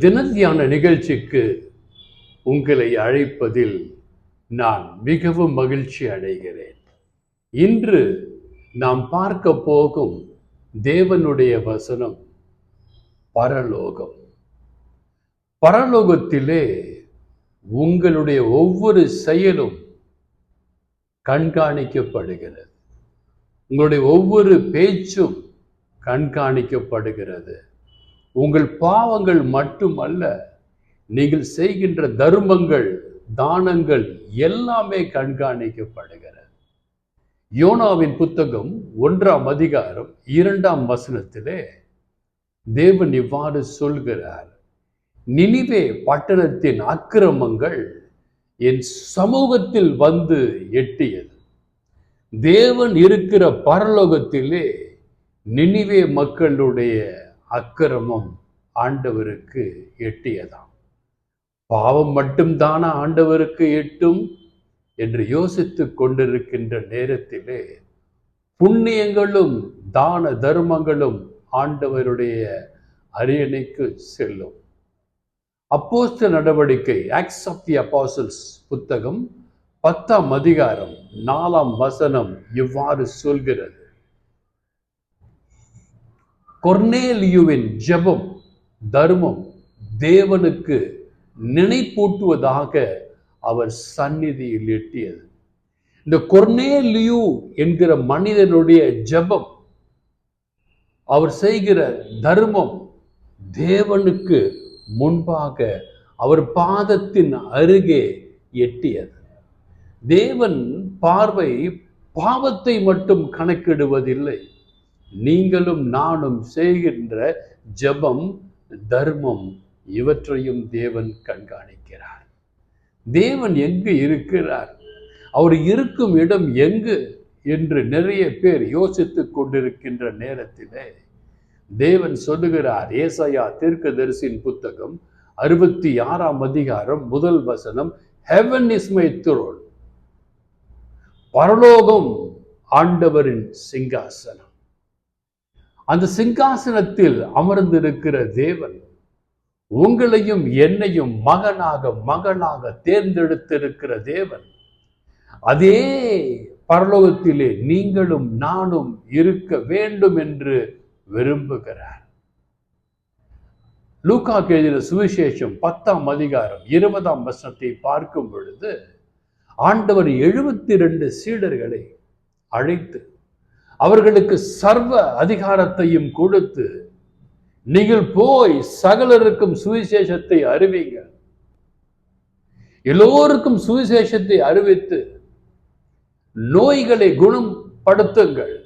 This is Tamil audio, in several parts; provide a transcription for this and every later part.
தினத்தியான நிகழ்ச்சிக்கு உங்களை அழைப்பதில் நான் மிகவும் மகிழ்ச்சி அடைகிறேன். இன்று நாம் பார்க்க போகும் தேவனுடைய வசனம் பரலோகம். பரலோகத்திலே உங்களுடைய ஒவ்வொரு செயலும் கண்காணிக்கப்படுகிறது. உங்களுடைய ஒவ்வொரு பேச்சும் கண்காணிக்கப்படுகிறது. உங்கள் பாவங்கள் மட்டுமல்ல நீங்கள் செய்கின்ற தர்மங்கள் தானங்கள் எல்லாமே கண்காணிக்கப்படுகிறது. யோனாவின் புத்தகம் ஒன்றாம் அதிகாரம் இரண்டாம் வசனத்திலே தேவன் இவ்வாறு சொல்கிறார் நினிவே பட்டணத்தின் அக்கிரமங்கள் என் சமூகத்தில் வந்து எட்டியது. தேவன் இருக்கிற பரலோகத்திலே நினிவே மக்களுடைய அக்கிரமம் ஆண்டவருக்கு எட்டியதாம். பாவம் மட்டும்தானா ஆண்டவருக்கு எட்டும்? என்று யோசித்துக் கொண்டிருக்கின்ற நேரத்திலே புண்ணியங்களும் தான தர்மங்களும் ஆண்டவருடைய அரியணைக்கு செல்லும். அப்போஸ்த நடவடிக்கை ஆக்ஸ் ஆஃப் தி அப்பாசல்ஸ் புத்தகம் பத்தாம் அதிகாரம் நாலாம் வசனம் இவ்வாறு சொல்கிறது. கொர்னேலியுவின் ஜெபம் தர்மம் தேவனுக்கு நினைப்பூட்டுவதாக அவர் சந்நிதியில் எட்டியது. இந்த கொர்னேலியு என்கிற மனிதனுடைய ஜெபம் அவர் செய்கிற தர்மம் தேவனுக்கு முன்பாக அவர் பாதத்தின் அருகே எட்டியது. தேவன் பார்வை பாவத்தை மட்டும் கணக்கிடுவதில்லை. நீங்களும் நானும் செய்கின்ற ஜெபம் தர்மம் இவற்றையும் தேவன் கண்காணிக்கிறார். தேவன் எங்கு இருக்கிறார்? அவர் இருக்கும் இடம் எங்கு? என்று நிறைய பேர் யோசித்துக் கொண்டிருக்கின்ற நேரத்திலே தேவன் சொல்லுகிறார் ஏசையா தீர்க்கதரிசின் புத்தகம் அறுபத்தி ஆறாம் அதிகாரம் முதல் வசனம் ஹெவன் இஸ் மை த்ரோன் பரலோகம் ஆண்டவரின் சிங்காசனம். அந்த சிங்காசனத்தில் அமர்ந்திருக்கிற தேவன் உங்களையும் என்னையும் மகனாக மகளாக தேர்ந்தெடுத்திருக்கிற தேவன். அதே பரலோகத்திலே நீங்களும் நானும் இருக்க வேண்டும் என்று விரும்புகிறார். லூகா எழுதின சுவிசேஷம் பத்தாம் அதிகாரம் இருபதாம் வசனத்தை பார்க்கும் பொழுது ஆண்டவர் எழுபத்தி ரெண்டு சீடர்களை அழைத்து அவர்களுக்கு சர்வ அதிகாரத்தையும் கொடுத்து நீங்கள் போய் சகலருக்கும் சுவிசேஷத்தை அறிவிங்க. எல்லோருக்கும் சுவிசேஷத்தை அறிவித்து நோய்களை குணப்படுத்துங்கள்.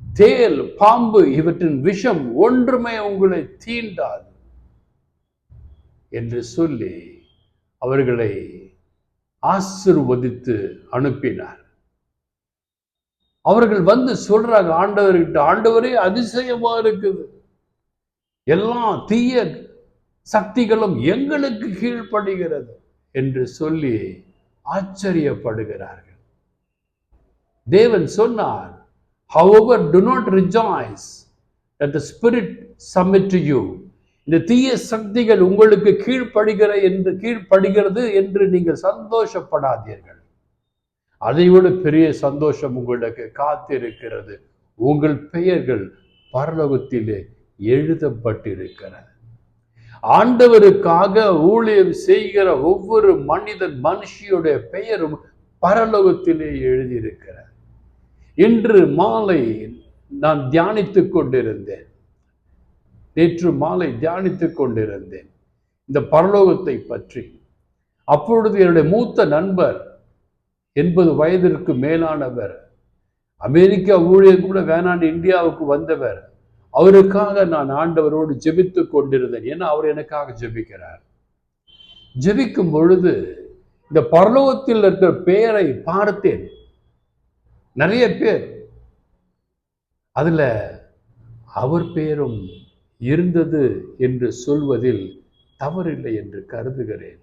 தேல் பாம்பு இவற்றின் விஷம் ஒன்றுமே உங்களை தீண்டாது என்று சொல்லி அவர்களை ஆசிர்வதித்து அனுப்பினார். அவர்கள் வந்து சொல்றாங்க ஆண்டவர்கிட்ட ஆண்டவரே அதிசயமா இருக்குது. எல்லா தீய சக்திகளும் எங்களுக்கு கீழ்ப்படுகிறது என்று சொல்லி ஆச்சரியப்படுகிறார்கள். தேவன் சொன்னார் however do not rejoice that the spirit submit you இந்த தீய சக்திகள் உங்களுக்கு கீழ்ப்படுகிற என்று கீழ்ப்படுகிறது என்று நீங்கள் சந்தோஷப்படாதீர்கள். அதைவிட பெரிய சந்தோஷம் உங்களுக்கு காத்திருக்கிறது. உங்கள் பெயர்கள் பரலோகத்திலே எழுதப்பட்டிருக்கிறது. ஆண்டவருக்காக ஊழியம் செய்கிற ஒவ்வொரு மனிதன் மனுஷியுடைய பெயரும் பரலோகத்திலே எழுதியிருக்கிறார். இன்று மாலை நான் தியானித்துக் கொண்டிருந்தேன். நேற்று மாலை தியானித்துக் கொண்டிருந்தேன். இந்த பரலோகத்தை பற்றி. அப்பொழுது என்னுடைய மூத்த நண்பர் எண்பது வயதிற்கு மேலானவர். அமெரிக்கா ஊழியர் கூட வேணான்னு இந்தியாவுக்கு வந்தவர். அவருக்காக நான் ஆண்டவரோடு ஜெபித்துக் கொண்டிருந்தேன். ஏன்னா அவர் எனக்காக ஜெபிக்கிறார். ஜெபிக்கும் பொழுது இந்த பரலோகத்தில் இருக்கிற பெயரை பார்த்தேன். நிறைய பேர். அதில் அவர் பெயரும் இருந்தது என்று சொல்வதில் தவறில்லை என்று கருதுகிறேன்.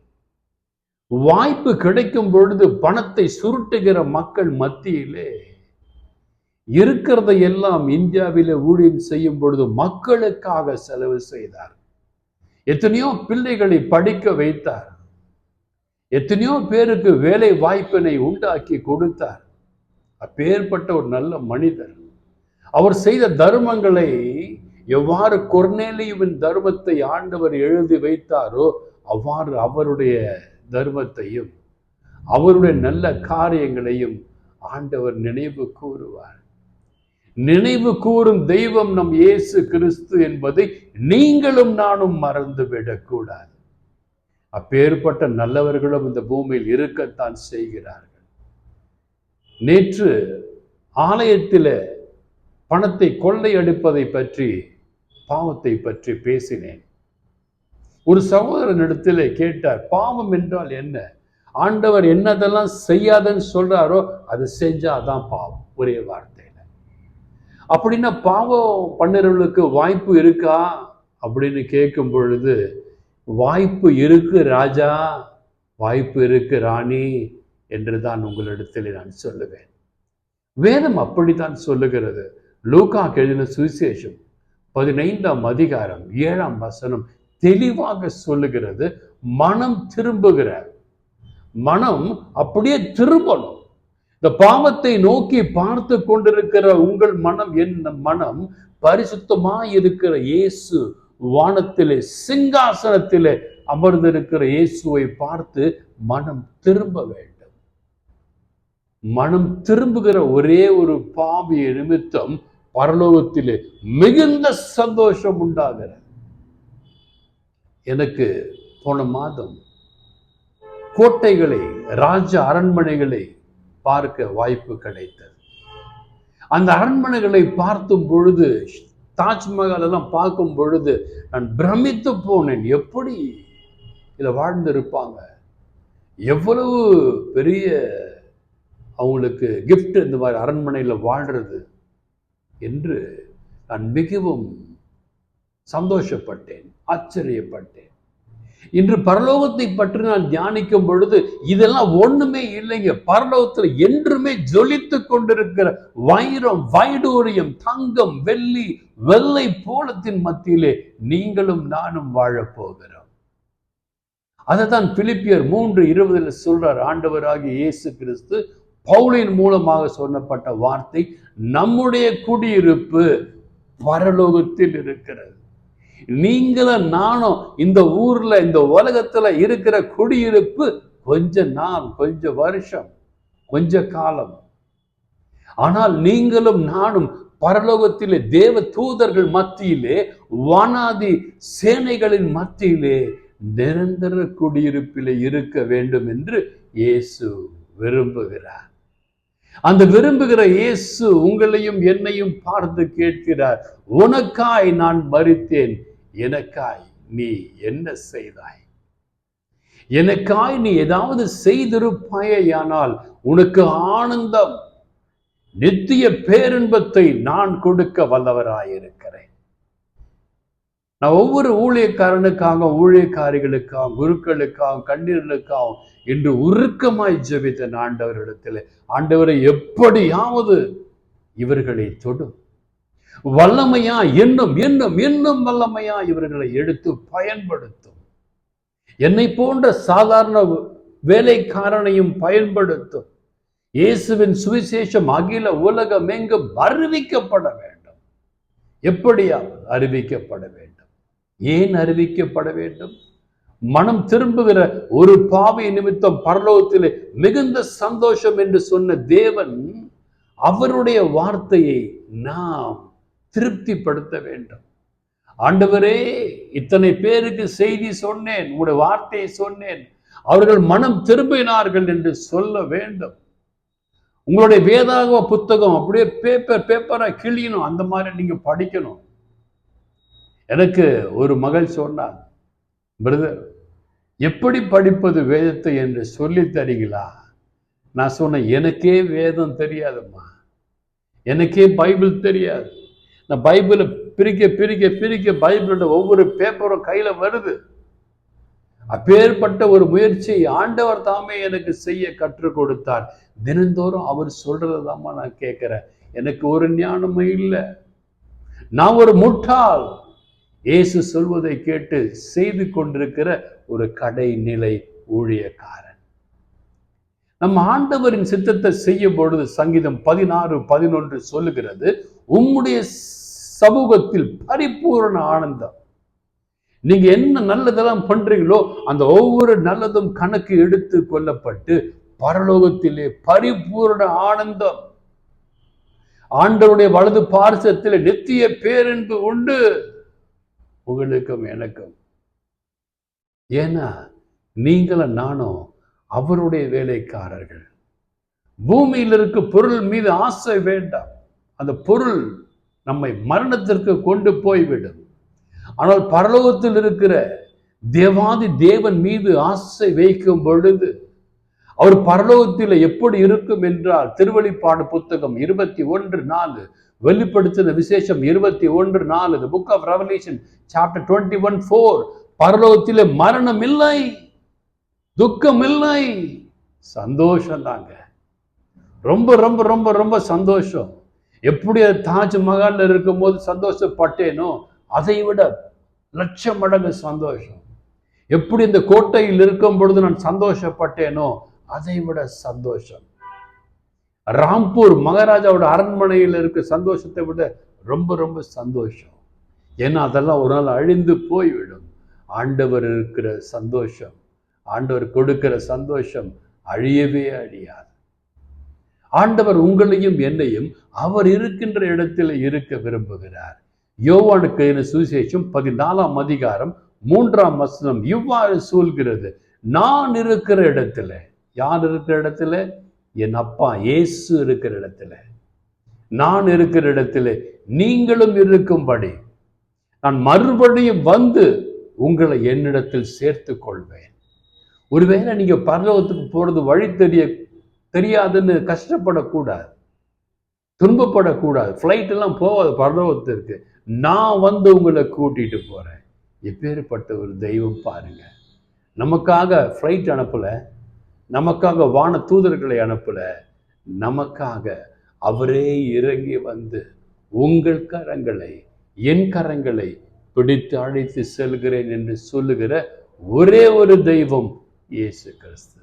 வாய்ப்பு கிடைக்கும் பொழுது பணத்தை சுருட்டுகிற மக்கள் மத்தியிலே இருக்கிறதை எல்லாம் இந்தியாவிலே ஊழியம் செய்யும் பொழுது மக்களுக்காக செலவு செய்தார். எத்தனையோ பிள்ளைகளை படிக்க வைத்தார். எத்தனையோ பேருக்கு வேலை வாய்ப்பினை உண்டாக்கி கொடுத்தார். அப்பேற்பட்ட ஒரு நல்ல மனிதர். அவர் செய்த தர்மங்களை எவ்வாறு கொர்நேலியுவின் தர்மத்தை ஆண்டவர் எழுதி வைத்தாரோ அவ்வாறு அவருடைய தர்மத்தையும் அவருடைய நல்ல காரியங்களையும் ஆண்டவர் நினைவு கூறுவார். நினைவு கூறும் தெய்வம் நம் இயேசு கிறிஸ்து என்பதை நீங்களும் நானும் மறந்து விடக்கூடாது. அப்பேற்பட்ட நல்லவர்களும் இந்த பூமியில் இருக்கத்தான் செய்கிறார்கள். நேற்று ஆலயத்தில் பணத்தை கொள்ளையடிப்பதை பற்றி பாவத்தை பற்றி பேசினேன். ஒரு சகோதரன் இடத்திலே கேட்டார் பாவம் என்றால் என்ன? ஆண்டவர் என்னதெல்லாம் செய்யாதன்னு சொல்றாரோ அது செஞ்சா அதான் பாவம். ஒரே வார்த்தையில. அப்படின்னா பாவம் பண்ணுறவர்களுக்கு வாய்ப்பு இருக்கா? அப்படின்னு கேட்கும் பொழுது வாய்ப்பு இருக்கு ராஜா வாய்ப்பு இருக்கு ராணி என்று தான் உங்களிடத்தில் நான் சொல்லுவேன். வேதம் அப்படித்தான் சொல்லுகிறது. லூகா எழுதின சுவிசேஷம் பதினைந்தாம் அதிகாரம் ஏழாம் வசனம் தெளிவாக சொல்லுகிறது. மனம் திரும்புகிற மனம் அப்படியே திரும்பணும். இந்த பாவத்தை நோக்கி பார்த்து கொண்டிருக்கிற உங்கள் மனம் என்ன மனம் பரிசுத்தமாய் இருக்கிற இயேசு வானத்திலே சிங்காசனத்திலே அமர்ந்திருக்கிற இயேசுவை பார்த்து மனம் திரும்ப வேண்டும். மனம் திரும்புகிற ஒரே ஒரு பாவிய நிமித்தம் பரலோகத்திலே மிகுந்த சந்தோஷம் உண்டாகிறது. எனக்கு போன மாதம் கோட்டைகளை ராஜ அரண்மனைகளை பார்க்க வாய்ப்பு கிடைத்தது. அந்த அரண்மனைகளை பார்த்தும் பொழுது தாஜ்மஹால் எல்லாம் பார்க்கும் பொழுது நான் பிரமித்து போனேன். எப்படி இதில் வாழ்ந்திருப்பாங்க? எவ்வளவு பெரிய அவங்களுக்கு கிஃப்ட் இந்த மாதிரி அரண்மனையில் வாழ்றது என்று நான் மிகவும் சந்தோஷப்பட்டேன். ஆச்சரியப்பட்டேன். இன்று பரலோகத்தை பற்றி நான் தியானிக்கும் பொழுது இதெல்லாம் ஒண்ணுமே இல்லைங்க. பரலோகத்தில் என்றுமே ஜொலித்து கொண்டிருக்கிற வைரம் வைடூரியம் தங்கம் வெள்ளி வெள்ளை போலத்தின் மத்தியிலே நீங்களும் நானும் வாழப்போகிறோம் அதைத்தான் பிலிப்பியர் மூன்று இருபதுல சொல்றார். ஆண்டவராகிய இயேசு கிறிஸ்து பவுலின் மூலமாக சொல்லப்பட்ட வார்த்தை நம்முடைய குடியிருப்பு பரலோகத்தில் இருக்கிறது. நீங்களும் நானும் இந்த ஊர்ல இந்த உலகத்துல இருக்கிற குடியிருப்பு கொஞ்ச நாள் கொஞ்ச வருஷம் கொஞ்ச காலம். ஆனால் நீங்களும் நானும் பரலோகத்திலே தேவ தூதர்கள் மத்தியிலே வானாதி சேனைகளின் மத்தியிலே நிரந்தர குடியிருப்பிலே இருக்க வேண்டும் என்று இயேசு விரும்புகிறார். அந்த விரும்புகிற இயேசு உங்களையும் என்னையும் பார்த்து கேட்கிறார் உனக்காய் நான் மறித்தேன் எனக்காய் நீ என்ன செய்தாய்? எனக்காய் நீ ஏதாவது செய்திருப்பாயானால் உனக்கு ஆனந்தம் நித்திய பேரின்பத்தை நான் கொடுக்க வல்லவராயிருக்கிறேன். நான் ஒவ்வொரு ஊழியக்காரனுக்காக ஊழியக்காரிகளுக்காக குருக்களுக்காக கண்ணீர்களுக்காக இன்று உருக்கமாய் ஜெபித்த ஆண்டவரிடத்தில். ஆண்டவரை எப்படியாவது இவர்களை தொடும். வல்லமையா இன்னும் இன்னும் இன்னும் வல்லமையா இவர்களை எடுத்து பயன்படுத்தும். என்னை போன்ற சாதாரண வேலைக்காரனையும் பயன்படுத்தும். இயேசுவின் சுவிசேஷம் அகில உலகம் எங்கும் அறிவிக்கப்பட வேண்டும். எப்படியாவது அறிவிக்கப்பட வேண்டும். ஏன் அறிவிக்கப்பட வேண்டும்? மனம் திரும்புகிற ஒரு பாவை நிமித்தம் பரலோகத்திலே மிகுந்த சந்தோஷம் என்று சொன்ன தேவன் அவருடைய வார்த்தையை நாம் திருப்திப்படுத்த வேண்டும். ஆண்டவரே இத்தனை பேருக்கு செய்தி சொன்னேன் உங்களுடைய வார்த்தையை சொன்னேன். அவர்கள் மனம் திரும்பினார்கள் என்று சொல்ல வேண்டும். உங்களுடைய வேதாகம புத்தகம் அப்படியே பேப்பர் பேப்பரா கிழியணும். அந்த மாதிரி நீங்க படிக்கணும். எனக்கு ஒரு மகள் சொன்னார் பிரதர் எப்படி படிப்பது வேதத்தை என்று சொல்லி தரீங்களா? நான் சொன்னேன் எனக்கே வேதம் தெரியாதும்மா. எனக்கே பைபிள் தெரியாது. இந்த பைபிளை பிரிக்க பிரிக்க பிரிக்க பைபிளோட ஒவ்வொரு பேப்பரும் கையில வருது. அப்பேற்பட்ட ஒரு முயற்சி ஆண்டவர் தாமே எனக்கு செய்ய கற்றுக் கொடுத்தார். தினந்தோறும் அவர் சொல்றதாம்மா நான் கேட்கிறேன். எனக்கு ஒரு ஞானமும் இல்லை. நான் ஒரு முட்டாள். இயேசு சொல்வதை கேட்டு செய்து கொண்டிருக்கிற ஒரு கடைநிலை ஊழியக்காரன். நம்ம ஆண்டவரின் சித்தத்தை செய்யும் பொழுது சங்கீதம் பதினாறு பதினொன்று சொல்லுகிறது உம்முடைய சமூகத்தில் பரிபூரண ஆனந்தம். நீங்க என்ன நல்லதெல்லாம் பண்றீங்களோ அந்த ஒவ்வொரு நல்லதும் கணக்கு எடுத்து கொள்ளப்பட்டு பரலோகத்திலே பரிபூரண ஆனந்தம். ஆண்டவருடைய வலது பார்சத்தில் நித்திய பேரன்பு உண்டு. உங்களுக்கும் எனக்கும். ஏன்னா நீங்களும் நானும் அவருடைய வேலைக்காரர்கள். பூமியில் இருக்க பொருள் மீது ஆசை வேண்டாம். அந்த பொருள் நம்மை மரணத்திற்கு கொண்டு போய்விடும். ஆனால் பரலோகத்தில் இருக்கிற தேவாதி தேவன் மீது ஆசை வைக்கும் பொழுது அவர் பரலோகத்தில் எப்படி இருக்கும் என்றால் திருவழிப்பாடு புத்தகம் இருபத்தி ஒன்று நாலு வெளிப்படுத்தின விசேஷம் இருபத்தி ஒன்று நாலு the book of revelation chapter 21 one four பரலோகத்தில் மரணம் இல்லை துக்கம் இல்லை சந்தோஷம் தாங்க ரொம்ப ரொம்ப ரொம்ப ரொம்ப சந்தோஷம். எப்படி அது தாஜ்மஹால்ல இருக்கும்போது சந்தோஷப்பட்டேனோ அதை விட லட்சம் மடங்கு சந்தோஷம். எப்படி இந்த கோட்டையில் இருக்கும் பொழுது நான் சந்தோஷப்பட்டேனோ அதை விட சந்தோஷம். ராம்பூர் மகாராஜாவோட அரண்மனையில் இருக்க சந்தோஷத்தை விட ரொம்ப ரொம்ப சந்தோஷம். ஏன்னா அதெல்லாம் ஒரு நாள் அழிந்து போய்விடும். ஆண்டவர் இருக்கிற சந்தோஷம் ஆண்டவர் கொடுக்கிற சந்தோஷம் அழியவே அழியாது. ஆண்டவர் உங்களையும் என்னையும் அவர் இருக்கின்ற இடத்தில் இருக்க விரும்புகிறார். யோவானுக்கு என சுவிசேஷம்? பதினாலாம் அதிகாரம் மூன்றாம் வசனம். இவ்வாறு சூழ்கிறது நான் இருக்கிற இடத்துல. யார் இருக்கிற இடத்துல? என் அப்பா இயேசு இருக்கிற இடத்துல. நான் இருக்கிற இடத்துல நீங்களும் இருக்கும்படி. நான் மறுபடியும் வந்து உங்களை என்னிடத்தில் சேர்த்து கொள்வேன் ஒருவேளை நீங்க பரலோகத்துக்கு போறது வழி தெரிய தெரியாதுன்னு கஷ்டப்படக்கூடாது. துன்பப்படக்கூடாது. ஃப்ளைட் எல்லாம் போகாது பரலோகத்திற்கு நான் வந்து உங்களை கூட்டிட்டு போறேன். எப்பேற்பட்ட ஒரு தெய்வம் பாருங்க. நமக்காக ஃப்ளைட் அனுப்பல. நமக்காக வான தூதர்களை அனுப்பல. நமக்காக அவரே இறங்கி வந்து உங்கள் கரங்களை என் கரங்களை பிடித்து அழைத்து செல்கிறேன் என்று சொல்லுகிற ஒரே ஒரு தெய்வம் இயேசு கிறிஸ்து.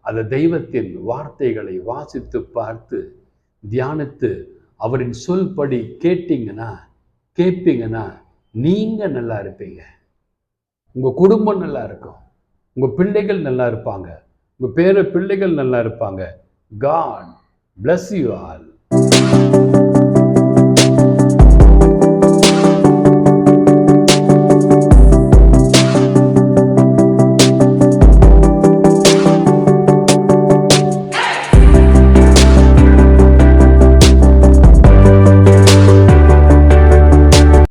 அந்த தெய்வத்தின் வார்த்தைகளை வாசித்து பார்த்து தியானித்து அவரின் சொல்படி கேட்டீங்கன்னா கேட்பீங்கன்னா நீங்க நல்லா இருப்பீங்க. உங்க குடும்பம் நல்லா இருக்கும். உங்க பிள்ளைகள் நல்லா இருப்பாங்க. உங்க பேர பிள்ளைகள் நல்லா இருப்பாங்க. God bless you all